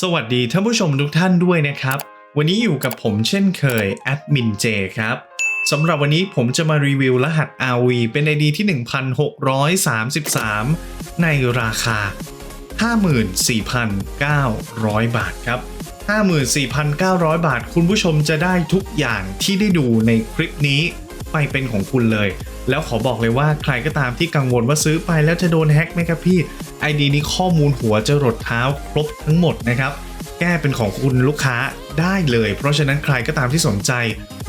สวัสดีท่านผู้ชมทุกท่านด้วยนะครับ วันนี้อยู่กับผมเช่นเคยแอดมินเจครับสำหรับวันนี้ผมจะมารีวิวรหัส RV เป็น ID ที่ 1633 ในราคา 54,900 บาทครับ 54,900 บาท คุณผู้ชมจะได้ทุกอย่างที่ได้ดูในคลิปนี้ ไปเป็นของคุณเลย แล้วขอบอกเลยว่าใครก็ตามที่กังวลว่าซื้อไปแล้วจะโดนแฮ็กไหมครับพี่ ID นี้ข้อมูลหัวจะรดเท้าครบทั้งหมดนะครับแก้เป็นของคุณลูกค้าได้เลย เพราะฉะนั้นใครก็ตามที่สนใจ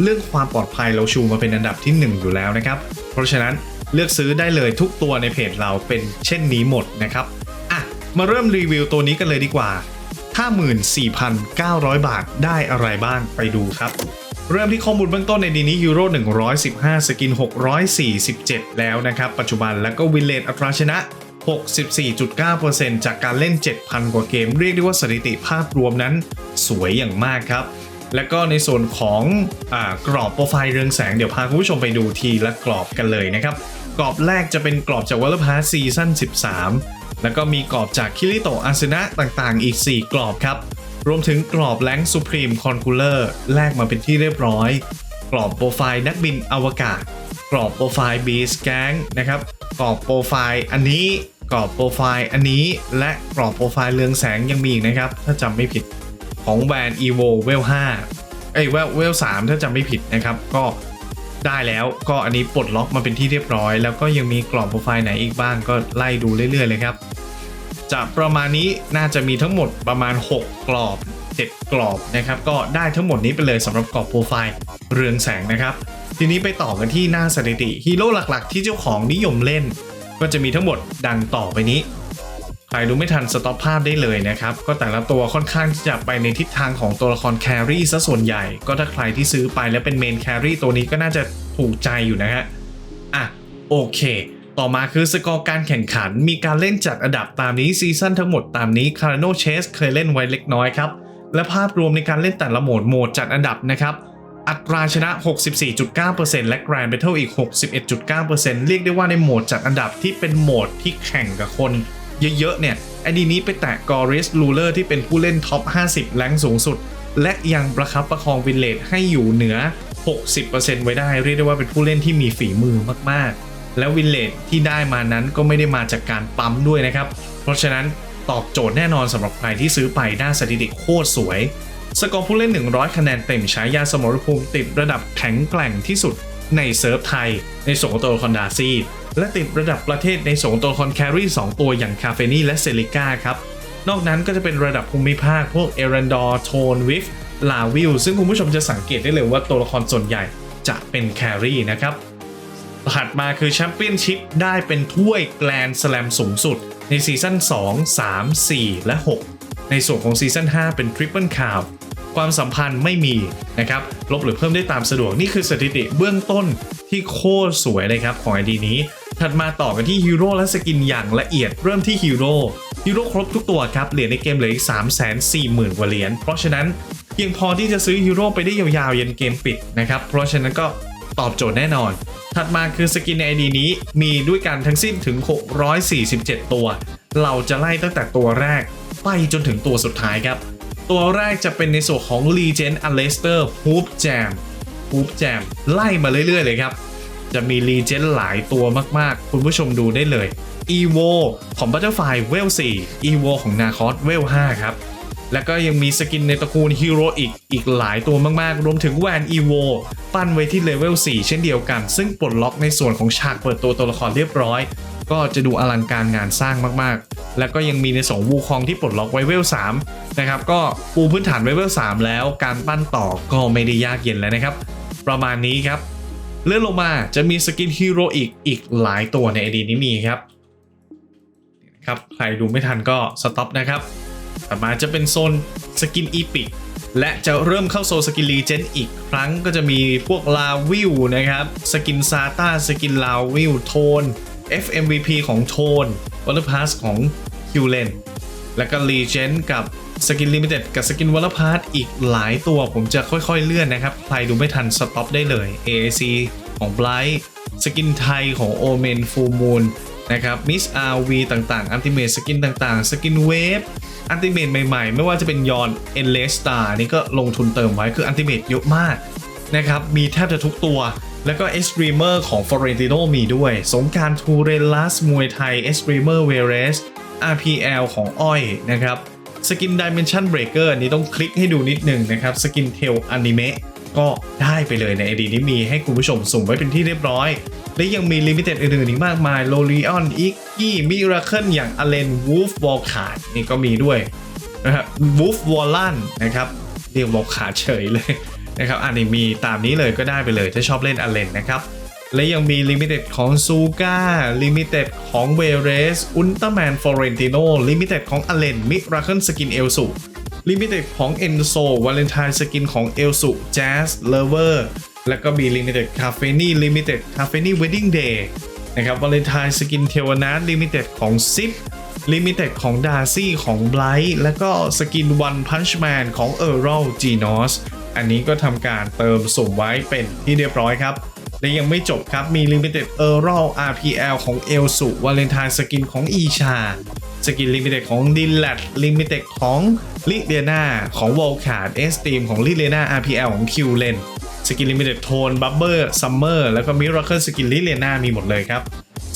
เรื่องความปลอดภัยเราชูมาเป็นอันดับที่ 1 อยู่แล้วนะครับ เพราะฉะนั้นเลือกซื้อได้เลยทุกตัวในเพจเราเป็นเช่นนี้หมดนะครับอะมาเริ่มรีวิวตัวนี้กันเลยดีกว่า 54,900 บาทได้อะไรบ้างไปดูครับ เริ่มที่ข้อมูลเบื้องต้นในดีนี้ยูโร115 สกิน 647 แล้วนะครับ ปัจจุบันแล้วก็วินเลนอัตราชนะ 64.9%จากการเล่น 7,000 กว่าเกม เรียกได้ว่าสถิติภาพรวมนั้นสวยอย่างมากครับ แล้วก็ในส่วนของอกรอบโปรไฟล์เรืองแสงเดี๋ยวพาคุณผู้ชมไปดูทีละกรอบกันเลยนะครับ กรอบแรกจะเป็นกรอบจากวัลพาซีซั่น13 แล้วก็มีกรอบจากคิริโตอาสนะต่างๆ อีก 4 กรอบครับ รวมถึงกรอบแรงซูพรีมคอนคูลเลอร์แลกมาเป็นที่เรียบร้อย กรอบโปรไฟล์นักบินอวกาศ กรอบโปรไฟล์บีสแกงนะครับ กรอบโปรไฟล์อันนี้ กรอบโปรไฟล์อันนี้ และกรอบโปรไฟล์เรืองแสงยังมีอีกนะครับ ถ้าจำไม่ผิดของแบรนด์ evo เวล5เอ้ยเวลเวล3ถ้าจำไม่ผิดนะครับ ก็ได้แล้วก็อันนี้ปลดล็อกมาเป็นที่เรียบร้อย แล้วก็ยังมีกรอบโปรไฟล์ไหนอีกบ้างก็ไล่ดูเรื่อยๆเลยครับ จะประมาณนี้น่าจะมีทั้งหมดประมาณ 6 กรอบ 7 กรอบนะครับ ก็ได้ทั้งหมดนี้ไปเลยสำหรับกรอบโปรไฟล์เรืองแสงนะครับ ทีนี้ไปต่อกันที่หน้าสถิติฮีโร่หลักๆ ที่เจ้าของนิยมเล่น ก็จะมีทั้งหมดดังต่อไปนี้ใครดูไม่ทันสต็อปภาพได้เลยนะครับ ก็แต่ละตัวค่อนข้างที่จะไปในทิศทางของตัวละครแครี่ซะส่วนใหญ่ ก็ถ้าใครที่ซื้อไปแล้วเป็นเมนแครี่ตัวนี้ก็น่าจะถูกใจอยู่นะฮะ อะ โอเค ต่อมาคือสกอร์การแข่งขันมีการเล่นจัดอันดับตามนี้ซีซั่นทั้งหมดตามนี้ c a r n o Chase เคยเล่นไว้เล็กน้อยครับ และภาพรวมในการเล่นแต่ละโหมดโหมดจัดอันดับนะครับอัตราชนะ 64.9%และ Grand Battle อีก 61.9%เรียกได้ว่าในโหมดจัดอันดับที่เป็นโหมดที่แข่งกับคนเยอะๆเนี่ยไอดีนี้ไปแตะ Goris Ruler ที่เป็นผู้เล่นท็อป 50 แรงสูงสุด และยังประคับประคองวินเลดให้อยู่เหนือ 60%ไว้ได้ เรียกได้ว่าเป็นผู้เล่นที่มีฝีมือมากๆ แล้ววินเลดที่ได้มานั้นก็ไม่ได้มาจากการปั๊มด้วยนะครับ เพราะฉะนั้นตอบโจทย์แน่นอนสำหรับใครที่ซื้อไปหน้าสถิติโคตรสวย สกอร์ผู้เล่น 100 คะแนนเต็มฉายาสมรภูมิติดระดับแข็งแกร่งที่สุดในเซิร์ฟไทย ในส่วนของตัวละครดาซี่ และติดระดับประเทศในส่วนของตัวละครแครี่2ตัวอย่างคาเฟนี่และเซลิก้าครับ นอกนั้นก็จะเป็นระดับภูมิภาคพวกเอรันดอร์โทนวิฟลาวิลซึ่งคุณผู้ชมจะสังเกตได้เลยว่าตัวละครส่วนใหญ่จะเป็นแครี่นะครับ ถัดมาคือแชมเปี้ยนชิพได้เป็นถ้วยแกลนสแลมสูงสุด ในซีซั่น2 3 4 และ 6 ในส่วนของซีซั่น5 เป็นทริปเปิลคาวความสัมพันธ์ไม่มีนะครับ ลบหรือเพิ่มได้ตามสะดวก นี่คือสถิติเบื้องต้นที่โคตรสวยเลยครับของไอดีนี้ ถัดมาต่อกันที่ฮีโร่และสกินอย่างละเอียดเริ่มที่ฮีโร่ฮีโร่ครบทุกตัวครับ เหรียญในเกมเหลืออีก 3 4 0 0 0 0 กว่าเหรียญ เพราะฉะนั้นเพียงพอที่จะซื้อฮีโร่ไปได้ยาวๆ ยันเกมปิดนะครับ เพราะฉะนั้นก็ตอบโจทย์แน่นอน ถัดมาคือสกินในไอดีนี้มีด้วยกันทั้งสิ้นถึง 647 ตัว เราจะไล่ตั้งแต่ตัวแรกไปจนถึงตัวสุดท้ายครับ ตัวแรกจะเป็นในส่วนของ Legend a l e s t e r Hoop Jam Hoop Jam ไล่มาเรื่อยๆเลยครับ จะมี Legend หลายตัวมากๆ คุณผู้ชมดูได้เลย Evo ของ Butterfly เวล4 Evo ของ Narcos เวล5ครับ แล้วก็ยังมีสกินในตระกูลฮีโร่อีกอีกหลายตัวมากๆ รวมถึงแวน Evo ปั้นไว้ที่เลเวล 4 เช่นเดียวกัน ซึ่งปลดล็อกในส่วนของฉากเปิดตัวตัวละครเรียบร้อย ก็จะดูอลังการงานสร้างมากๆ แล้วก็ยังมีในสองวูคองที่ปลดล็อกไวเวล 3 นะครับ ก็ปูพื้นฐานไวเวล 3 แล้วการปั้นต่อก็ไม่ได้ยากเย็นแล้วนะครับ ประมาณนี้ครับเลื่อนลงมาจะมีสกินฮีโร่อีกอีกหลายตัวในไอดีนี้มีครับครับใครดูไม่ทันก็สต็อปนะครับ ต่อมาจะเป็นโซนสกินอีพิกและจะเริ่มเข้าโซนสกินรีเจนอีกครั้งก็จะมีพวกลาวิวนะครับ สกินซาต้าสกินลาวิวโทน FMVP ของโทนวอลเล r พาสของคิวเลนแล้วก็รีเจนกับสกินลิมิเต็ดกับสกินวอลเล r พาสอีกหลายตัวผมจะค่อยๆเลื่อนนะครับ ใครดูไม่ทันสต็อปได้เลย AAC ของ Blight สกินไทยของ Omen Full Moon น นะครับมิสอาร์วีต่างๆอันติเม e สกินต่างๆ สกินเวฟอันติเม e ใหม่ๆ ไม่ว่าจะเป็นยอนเอ็นเลสตานี่ก็ลงทุนเติมไว้คืออันติเม e เยอะมากนะครับมีแทบจะทุกตัว แล้วก็เอสตรีเมอร์ของฟอเรนติโนมีด้วย สงการทูเรลัสมวยไทยเอสตรีเมอร์เวเรส RPL ของอ้อยนะครับสกิน Dimension Breaker อันนี้ต้องคลิกให้ดูนิดหนึ่งนะครับสกินเทลอนิเมะก็ได้ไปเลยในไอดีนี้มีให้คุณผู้ชมสุ่มไว้เป็นที่เรียบร้อย และยังมีลิมิเต็ดอื่นๆอีกมากมายโลลีออนอิกกี้มิราเคิลอย่างอเลนวูฟวอลขาดนี่ก็มีด้วยนะครับวูฟวอลลันนะครับเรียกวอลขาดเฉยเลยนะครับอันนี้มีตามนี้เลยก็ได้ไปเลยถ้าชอบเล่นอเลนนะครับและยังมีลิมิเต็ดของซูก้าลิมิเต็ดของเวเรสอุลตร้าแมนฟอเรนติโนลิมิเต็ดของอเลนมิราเคิลสกินเอลสุลิมิเต็ดของเอนโซวาเลนไทน์สกินของเอลสุแจสเลเวอร์ แล้วก็มีลิมิเต็ดคาเฟนี่ลิมิเต็ดคาเฟนี่เวดดิ้งเดย์นะครับวาเลนไทน์สกินเทวนาลิมิเต็ดของซิปลิมิเต็ดของดารซี่ของไบรท์แล้วก็สกินวันพันช์แมนของเออร์รัลจีนอสอันนี้ก็ทำการเติมสุ่มไว้เป็นที่เรียบร้อยครับ และยังไม่จบครับ มี Limited e r a l RPL ของเอลสุวาเลนไทน์สกินของอีชา สกิน Limited ของดินแลด Limited ของลิเดียนาของวอลคาร์ดเอสตีมของลิเดียนา RPL ของคิวเลน สกิน Limited โทนบับเบิลซัมเมอร์แล้วก็มิราเคิลสกินลิเดียนามีหมดเลยครับ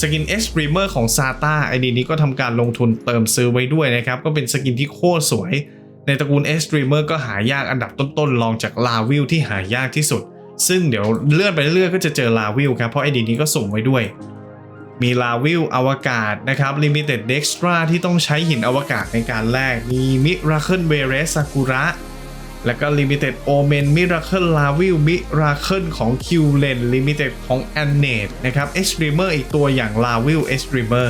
สกิน S Streamer ของ SATA ไอดีนี้ก็ทำการลงทุนเติมซื้อไว้ด้วยนะครับ ก็เป็นสกินที่โคตรสวย ในตระกูล S Streamer ก็หายากอันดับต้นๆรองจากลาวิลที่หายากที่สุด ซึ่งเดี๋ยวเลื่อนไปเรื่อยๆก็จะเจอลาวิลครับ เพราะไอดีนี้ก็ส่งไว้ด้วย มีลาวิลอวกาศนะครับ Limited Dextra ที่ต้องใช้หินอวกาศในการแลกมี Miracle v e r e s Sakura แล้วก็ Limited Omen Miracle Lavil Miracle ของ Q Len Limited ของ a n n a t e นะครับ Extremer อีกตัวอย่าง Lavil Extremer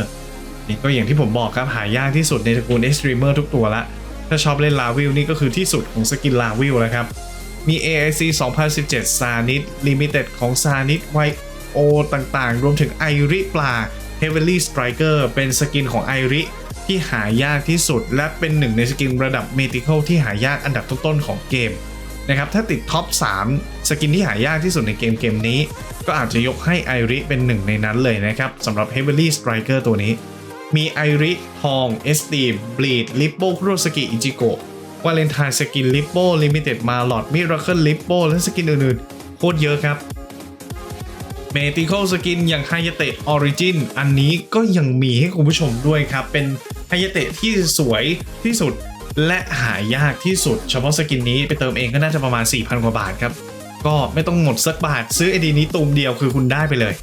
นี่ก็อย่างที่ผมบอกครับหายากที่สุดในตระกูล Extremer ทุกตัวละ ถ้าชอบเล่น Lavil นี่ก็คือที่สุดของสกิน Lavil แล้วครับ มี AIC 2017 ซานิ Limited ของซานิไวโอต่างๆ รวมถึงไอริปลา Heavenly Striker เป็นสกินของไอริ ที่หายากที่สุด และเป็นหนึ่งในสกินระดับ Mythical ที่หายากอันดับต้นๆของเกมนะครับถ้าติดท็อป 3 สกินที่หายากที่สุดในเกมเกมนี้ ก็อาจจะยกให้ไอริเป็นหนึ่งในนั้นเลยนะครับสำหรับ Heavenly Striker ตัวนี้ มีไอริทองเอสตีบลีดลิปโปคุโรสกิอิจิโกะวาเลนไทน์สกินลิปโปลิมิเต็ดมาลอดมิราเคิลลิปโปและสกินอื่นๆโคตรเยอะครับเมติคอลสกินอย่างไฮยเตะออริจินอันนี้ก็ยังมีให้คุณผู้ชมด้วยครับ เป็น ไฮยเตะที่สวยที่สุดและหายากที่สุด เฉพาะสกินนี้ไปเติมเองก็น่าจะประมาณ 4,000 กว่าบาทครับ ก็ไม่ต้องหมดสักบาท ซื้อไอดีนี้ตูมเดียวคือคุณได้ไปเลย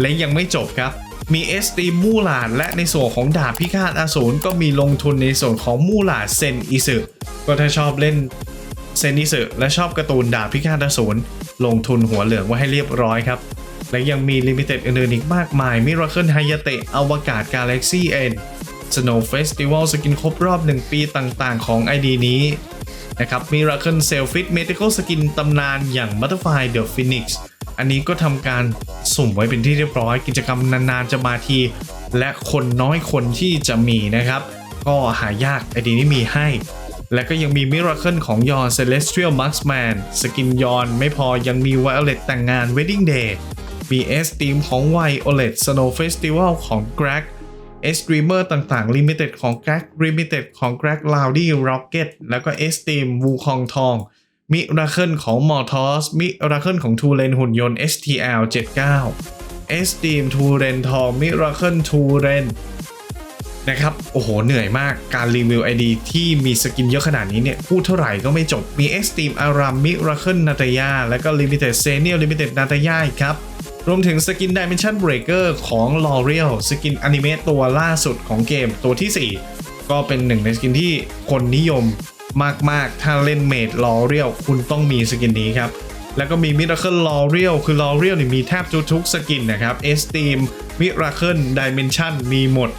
และยังไม่จบครับมีเอสตีมูลาดและในส่วนของดาบพิฆาตอสูรก็มีลงทุนในส่วนของมูลาดเซนอิสึก็ถ้าชอบเล่นเซนอิสึและชอบการ์ตูนดาบพิฆาตอสูรลงทุนหัวเหลืองไว้ให้เรียบร้อยครับ และยังมีลิมิเต็ดอื่นๆอีกมากมายมิราเคิลไฮยาเตะอวกาศกาแล็กซี่เอ็น Snow Festival สกินครบรอบ 1 ปีต่างๆ ของ ID นี้นะครับ Miracle Selfit Medical Skin ตำนานอย่าง Butterfly The Phoenix อันนี้ก็ทำการสุ่มไว้เป็นที่เรียบร้อย กิจกรรมนานๆจะมาที และคนน้อยคนที่จะมีนะครับ ก็หายาก ID นี้มีให้และก็ยังมี Miracle ของยอน Celestial Marksman สกินยอนไม่พอยังมี Violet แต่งงาน Wedding Day มี S Team ของ Violet Snow Festival ของ Greg เอสตรีเมอร์ต่างๆ Limited ของ g r a g Limited ของ g r a g Loudy Rocket แล้วก็ S Team วูคองทองมิราเคิลของ m o r t o s มิราเคิลของ t u r e n หุ่นยนต์ STL 79 S Team t u r e n ทองมิราเคิล t u r e n นะครับ โอ้โห เหนื่อยมากการรีวิว ID ที่มีสกินเยอะขนาดนี้เนี่ย พูดเท่าไหร่ก็ไม่จบ มี X Team Aram Miracle Nataya แล้วก็ Limited s e n i a l Limited Nataya ครับ รวมถึงสกิน Dimension Breaker ของ L'Oreal สกินอนิเมะตัวล่าสุดของเกมตัวที่ 4 ก็เป็นหนึ่งในสกินที่คนนิยมมาก ๆ ถ้าเล่นเมด L'Oreal คุณต้องมีสกินนี้ครับแล้วก็มี Miracle L'Oreal คือ L'Oreal นี่มีแทบทุกๆสกินนะครับ Esteem Miracle Dimension มีหมด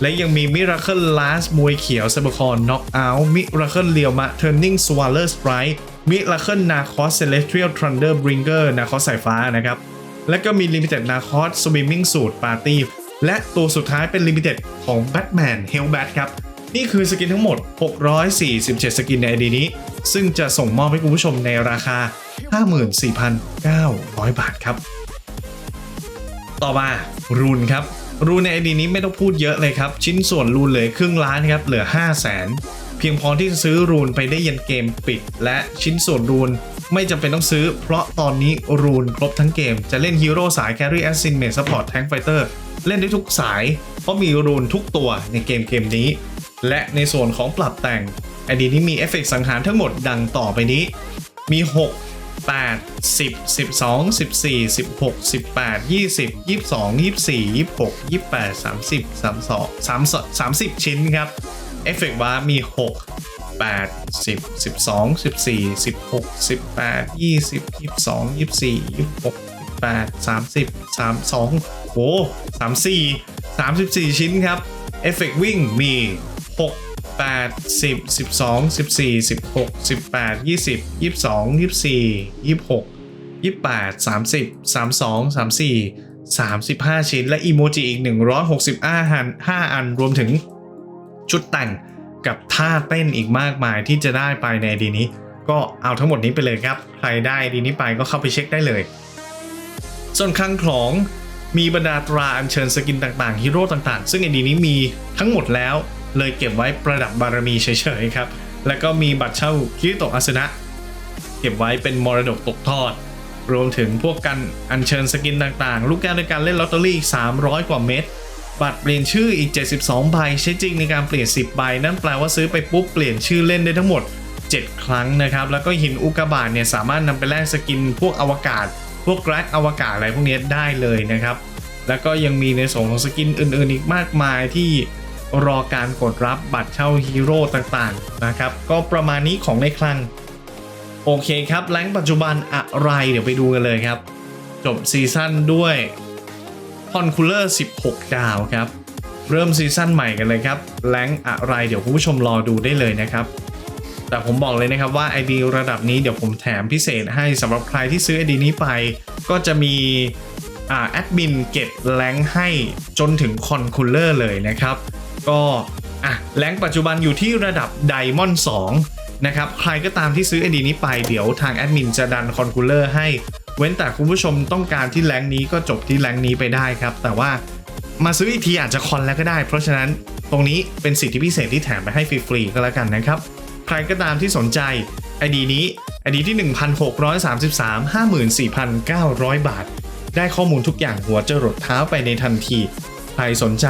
และยังมี Miracle Last มวยเขียว c y b e r c o n Knockout Miracle เรียวมะ Turning Swaller Sprite Miracle Narcos Celestial Thunder Bringer นาคอสสายฟ้านะครับ และก็มี Limited Narcos Swimming Suit Party และตัวสุดท้ายเป็น Limited ของ Batman Hellbat ครับ นี่คือสกินทั้งหมด 647 สกินใน ID นี้ ซึ่งจะส่งมอบให้คุณผู้ชมในราคา 54,900 บาทครับ ต่อมารูนครับ รูนในไอดีนี้ไม่ต้องพูดเยอะเลยครับ ชิ้นส่วนรูนเหลือครึ่งล้านครับ เหลือ 5 0 0 0 0 0เพียงพอที่จะซื้อรูนไปได้ยันเกมปิด และชิ้นส่วนรูน ไม่จำเป็นต้องซื้อ เพราะตอนนี้รูนครบทั้งเกม จะเล่นฮีโร่สาย Carry a s s i n m a t Support Tank Fighter เล่นได้ทุกสาย เพราะมีรูนทุกตัวในเกมเกมนี้ และในส่วนของปรับแต่งไอดีนี้มีเอฟเฟกต์สังหารทั้งหมดดังต่อไปนี้ มี 6 8 10 12 14 16 18 20 22 24 26 28 30 32 30 30 ชิ้นครับ เอฟเฟกต์บาร์มี 6 8 10 12 14 16 18 20 22 24 26 28 30 32โอ้34 34 ชิ้นครับ เอฟเฟกต์วิ่งมี 6 8 10 12 14 16 18 20 22 24 26 28 30 32 34 35 ชิ้น และอีโมจิอีก 165 อัน 5 อัน รวมถึงชุดแต่ง กับท่าเต้นอีกมากมายที่จะได้ไปในดีนี้ ก็เอาทั้งหมดนี้ไปเลยครับ ใครได้ดีนี้ไปก็เข้าไปเช็คได้เลย ส่วนคลังของมีบรรดาตราอัญเชิญสกินต่างๆฮีโร่ต่างๆ ซึ่งไอดีนี้มีทั้งหมดแล้ว เลยเก็บไว้ประดับบารมีเฉยๆครับ แล้วก็มีบัตรเช่าคิริโตะอาสนะ เก็บไว้เป็นมรดกตกทอด รวมถึงพวกกันอัญเชิญสกินต่างๆ ลูกแก้วในการเล่นลอตเตอรี่ 300 กว่าเม็ด บัตรเปลี่ยนชื่ออีก 72 ใบใช้จริงในการเปลี่ยน 10 ใบ นั่นแปลว่าซื้อไปปุ๊บเปลี่ยนชื่อเล่นได้ทั้งหมด 7 ครั้งนะครับ แล้วก็หินอุกกาบาตเนี่ยสามารถนำไปแลกสกินพวกอวกาศ พวกแร็กอวกาศอะไรพวกนี้ได้เลยนะครับ แล้วก็ยังมีในส่วนของสกินอื่นๆ อีกมากมายที่รอการกดรับบัตรเช่าฮีโร่ต่างๆนะครับ ก็ประมาณนี้ของในคลัง โอเคครับแรงปัจจุบันอะไรเดี๋ยวไปดูกันเลยครับ จบซีซั่นด้วย อนคูลเลอร์ 16 ดาวครับ เริ่มซีซั่นใหม่กันเลยครับแรงอะไรเดี๋ยวคุณผู้ชมรอดูได้เลยนะครับ แต่ผมบอกเลยนะครับว่า ID ระดับนี้เดี๋ยวผมแถมพิเศษให้สำหรับใครที่ซื้อ ID นี้ไป ก็จะมีอ่าแอดมินเก็บแรงให้จนถึงคอนคูลเลอร์เลยนะครับ ก็อะแรงปัจจุบันอยู่ที่ระดับไดมอนด์2นะครับ ใครก็ตามที่ซื้อ ID นี้ไปเดี๋ยวทางแอดมินจะดันคอนคูลเลอร์ให้ เว้นแต่คุณผู้ชมต้องการที่แรงนี้ก็จบที่แรงนี้ไปได้ครับ แต่ว่ามาซื้ออีกทีอาจจะคอนแล้วก็ได้ เพราะฉะนั้นตรงนี้เป็นสิทธิพิเศษที่แถมไปให้ฟรีๆก็แล้วกันนะครับ ใครก็ตามที่สนใจ ID นี้ ID ที่ 1,633 54,900 บาท ได้ข้อมูลทุกอย่างหัวจรดเท้าไปในทันที ใครสนใจ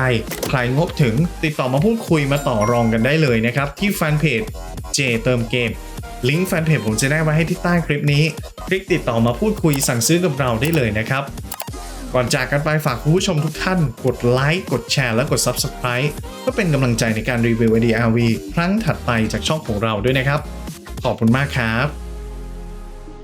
ใครงบถึงติดต่อมาพูดคุยมาต่อรองกันได้เลยนะครับ ที่แฟนเพจ J เติมเกม ลิงก์แฟนเพจผมจะได้ไว้ให้ที่ใต้คลิปนี้ คลิกติดต่อมาพูดคุยสั่งซื้อกับเราได้เลยนะครับ ก่อนจากกันไปฝากคุณผู้ชมทุกท่าน กดไลค์กดแชร์และกด Subscribe เพื่อเป็นกำลังใจในการรีวิว ADRV ครั้งถัดไปจากช่องของเราด้วยนะครับ ขอบคุณมากครับ